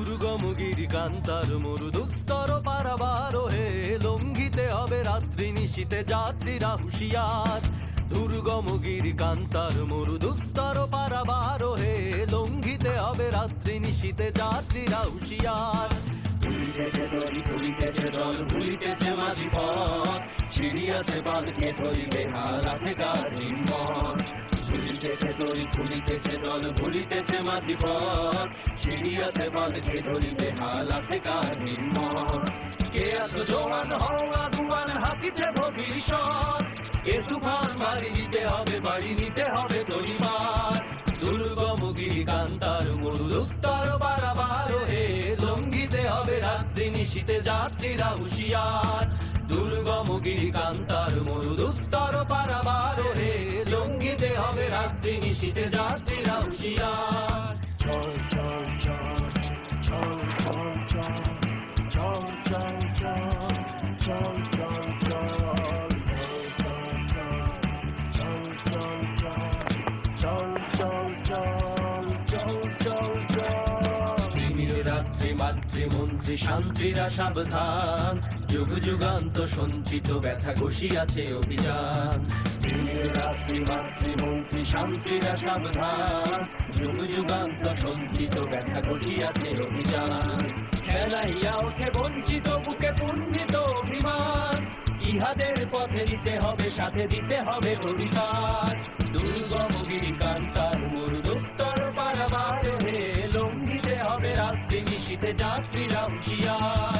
দুর্গমগির কান্তার মরু দুস্তর পারাবার হে, লঙ্ঘিতে হবে রাত্রি নিশীতে যাত্রীরা হুশিয়ার। দুর্গমগির কান্তার মরু দুস্তর পারাবার হে, লঙ্ঘিতে হবে রাত্রি নিশীতে যাত্রীরা হুশিয়ার। ভুলিতেছে ছিড়িয়াছে বালকে ধরিবে, হার আছে গাড়ির ভুলিতেছে তরি ভুলিতেছে জল ভুলিতেছে মাঝি পথ। ছিড়িয়াছে বালকে ধরিবে হাল আছে মন কে আছো জোয়ান, হওয়া দুয়ান, হাতিছে ভবিষ্যৎ? এ তুফান মারি দিতে হবে, বাড়ি নিতে হবে তৈমার দুর্গম গিরি কান্তার মরু দুস্তর বারাবার হে লঙ্ঘিতে হবে রাত্রি, নিশীতে যাত্রীরা হুঁশিয়ার। দুর্গম গিরি কান্তার শান্তিরা সাবধান। যুগ যুগান্ত সঞ্চিত ব্যথা ঘষিয়াছে অভিযান। রাত্রি মাতৃমন্ত্রী শান্তিরা সাবধান। যুগ যুগান্ত সঞ্চিত ব্যথা ঘষিয়াছে অভিযান। খেলাইয়া ওঠে বঞ্চিত, বুকে পুঞ্জিত অভিমান। ইহাদের পথে দিতে হবে, সাথে দিতে হবে অধিকার দুর্গম গিরি কান্তার মরুদুস্তর পারাবার হে লঙ্ঘিতে হবে রাত্রি নিশীতে যাত্রীরা হুঁশিয়ার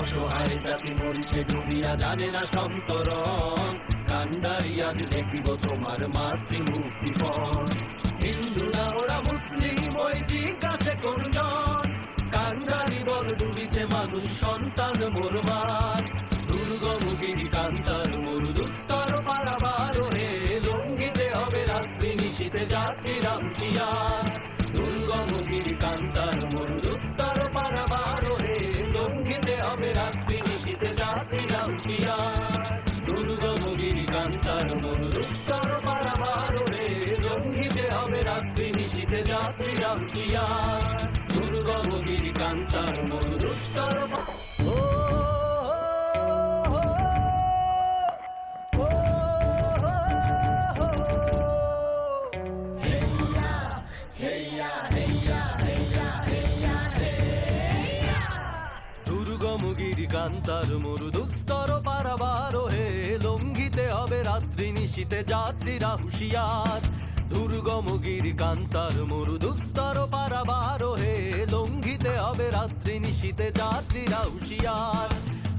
অসহায় জাতি মরিছে ডুবিয়া জানে না সন্তরণ। কান্ডারি আজ দেখিব তোমার মাতৃ মুক্তিপণ হিন্দু না ওরা মুসলিম, ওই জিজ্ঞাসে কোনজন কান্ডারি বল ডুবিছে মানুষ, সন্তান মোরমার দুর্গম গিরি কান্তার মরু দুস্তর পারাবার হে লঙ্ঘিতে হবে রাত্রি নিশীতে যাত্রীরা হুঁশিয়ার বিনিশিতে যাত্রী রাখিয়া দুর্গবগির কান্তার মনুষ্যর দুর্গমগির কান্তার মরু দুস্তর পারাবার হে লঙ্গিতে হবে রাত্রি নিশীতে যাত্রীরা হুঁশিয়ার। দুর্গম গিরি কান্তার মরু দুস্তর পারাবার হে, লঙ্ঘিতে হবে রাত্রি নিশীতে যাত্রীরা হুঁশিয়ার।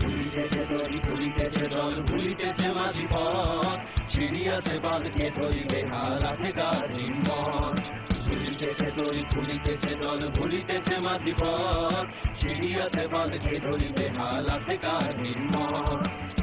ভুলিতেছে তরি ভুলিতেছে জল ভুলিতেছে মাঝি পথ। ছিড়িয়াছে বালকে ধরিবে হাল আছে গাড়ির ভুলিতেছে তরি ভুলিতেছে জল ভুলিতেছে মাঝি পথ। ছিড়িয়াছে বালকে ধরিবে হাল আছে গাড়ির মন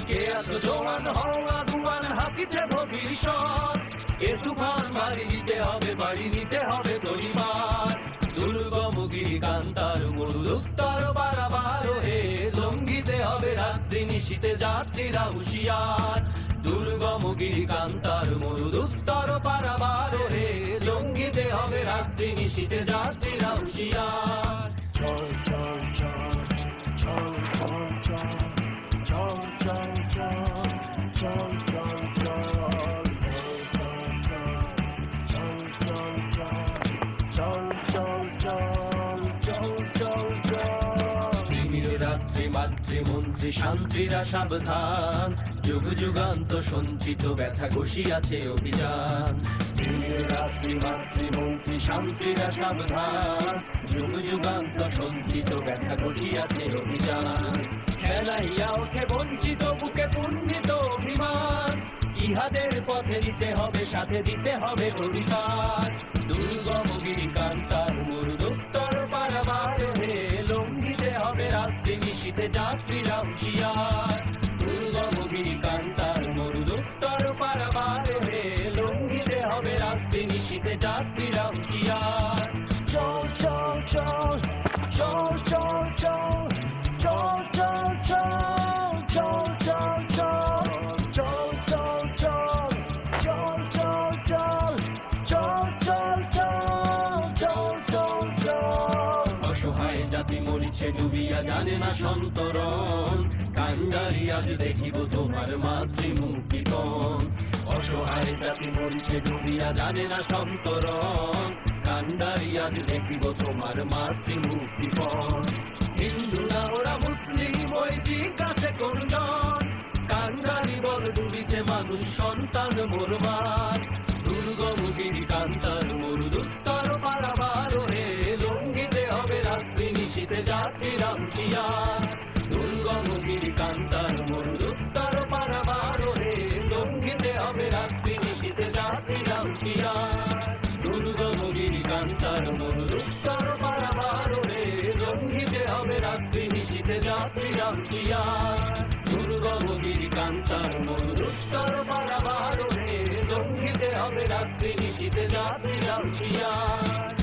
কে আছো জোয়ান হওয়া, দুয়ান হাতিছে ভবিষ্যৎ এ তুফান মারি দিতে হবে বাড়ি নিতে হবে তৈমার দুর্গম গিরি কান্তার মরু দুস্তর বারাবার হে লঙ্ঘিতে হবে রাত্রি নিশীতে যাত্রীরা হুঁশিয়ার দুর্গম গিরি কান্তার মরু দুস্তর পারাবার হে লঙ্ঘিতে হবে রাত্রি নিশীতে যাত্রীরা হুঁশিয়ার চল চল চল চল চল চল চল চল চল চল মাতৃমন্ত্রী শান্তিরা সাবধান, যুগ যুগান্ত সঞ্চিত ব্যথা ঘষিয়াছে অভিযান। মাতৃমন্ত্রী শান্তিরা সাবধান, যুগ যুগান্ত সঞ্চিত ব্যথা ঘষিয়াছে অভিযান। খেলাইয়া ওঠে বঞ্চিত, বুকে পুঞ্জিত অভিমান, ইহাদের পথে দিতে হবে, সাথে দিতে হবে অধিকার নিশীথে যাত্রীরা হুঁশিয়ার দুর্গম গিরিকান্তার মরুদুত্তর পারাবার রে লঙ্ঘিতে হবে রাত্রি নিশীথে যাত্রীরা হুঁশিয়ার অসহায় জাতি মরিছে ডুবিয়া, জানে না সন্তরণ। কান্ডারি আজ দেখিব তোমার মাতৃমুক্তি কন। অসহায় জাতি মরিছে ডুবিয়া, জানে না সন্তরণ। কান্ডারি আজ দেখিব তোমার মাতৃমুক্তি কন। হিন্দু না ওরা মুসলিম, ওই জিজ্ঞাসে কোনজন কান্ডারি বল ডুবিছে মানুষ, সন্তান মোরবার যাত্রীরা হুঁশিয়ার দুর্গম গিরি কান্তার মরু দুস্তর পারাবার হে লঙ্ঘিতে হবে রাত্রি নিশীতে যাত্রীরা হুঁশিয়ার দুর্গম গিরি কান্তার মরু দুস্তর পারাবার হে লঙ্ঘিতে হবে রাত্রি নিশীতে যাত্রীরা হুঁশিয়ার দুর্গম গিরি কান্তার মরু দুস্তর পারাবার হে লঙ্ঘিতে হবে রাত্রি নিশীতে যাত্রীরা হুঁশিয়ার